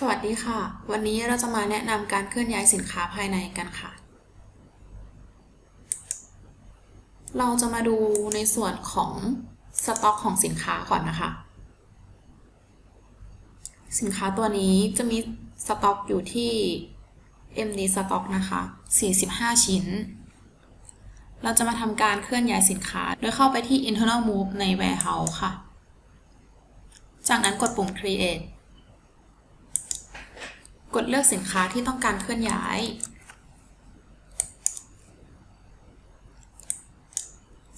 สวัสดีค่ะ วันนี้เราจะมาแนะนำการเคลื่อนย้ายสินค้าภายในกันค่ะ เราจะมาดูในส่วนของสต็อกของสินค้าก่อนนะคะ สินค้าตัวนี้จะมีสต็อกอยู่ที่ MD สต็อกนะคะ 45 ชิ้น เราจะมาทำการเคลื่อนย้ายสินค้า โดยเข้าไปที่ internal move ใน warehouse ค่ะ จากนั้นกดปุ่ม create กดเลือกสินค้าที่ต้องการเคลื่อนย้าย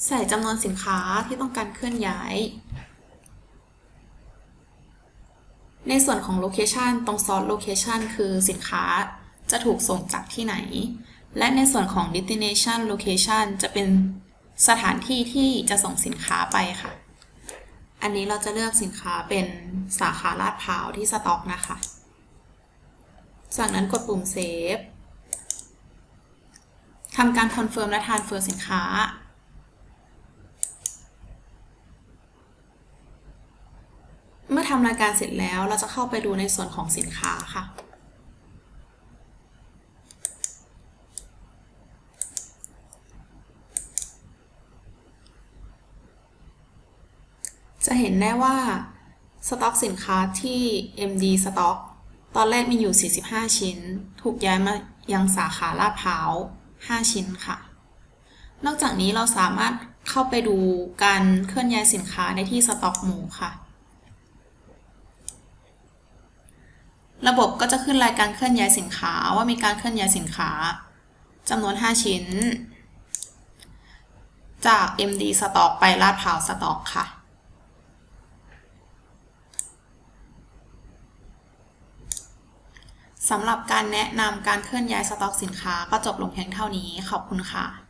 ใส่จำนวนสินค้าที่ต้องการเคลื่อนย้าย ในส่วนของ location ตรง source location คือสินค้าจะถูกส่งจากที่ไหน และในส่วนของ destination location จะเป็นสถานที่ที่จะส่งสินค้าไปค่ะ อันนี้เราจะเลือกสินค้าเป็นสาขาลาดพร้าวที่สต็อกนะคะ จากนั้นกดปุ่ม Save ทำการคอนเฟิร์มและทานเฟอร์สินค้า เมื่อทำรายการเสร็จแล้วเราจะเข้าไปดูในส่วนของสินค้าค่ะ จะเห็นได้ว่าสต็อกสินค้าที่ MD สต็อก ตอนแรกมีอยู่ 45 ชิ้น ถูกย้ายมายังสาขาลาดพร้าว 5 ชิ้นค่ะ นอกจากนี้เราสามารถเข้าไปดูการเคลื่อนย้ายสินค้าในที่สต็อกหมูค่ะ ระบบก็จะขึ้นรายการเคลื่อนย้ายสินค้าว่ามีการเคลื่อนย้ายสินค้าจำนวน 5 ชิ้น จาก MD สต็อกไปลาดพร้าวสต็อกค่ะ สำหรับการแนะนำการเคลื่อนย้ายสต็อกสินค้าก็จบลงเพียงเท่านี้ ขอบคุณค่ะ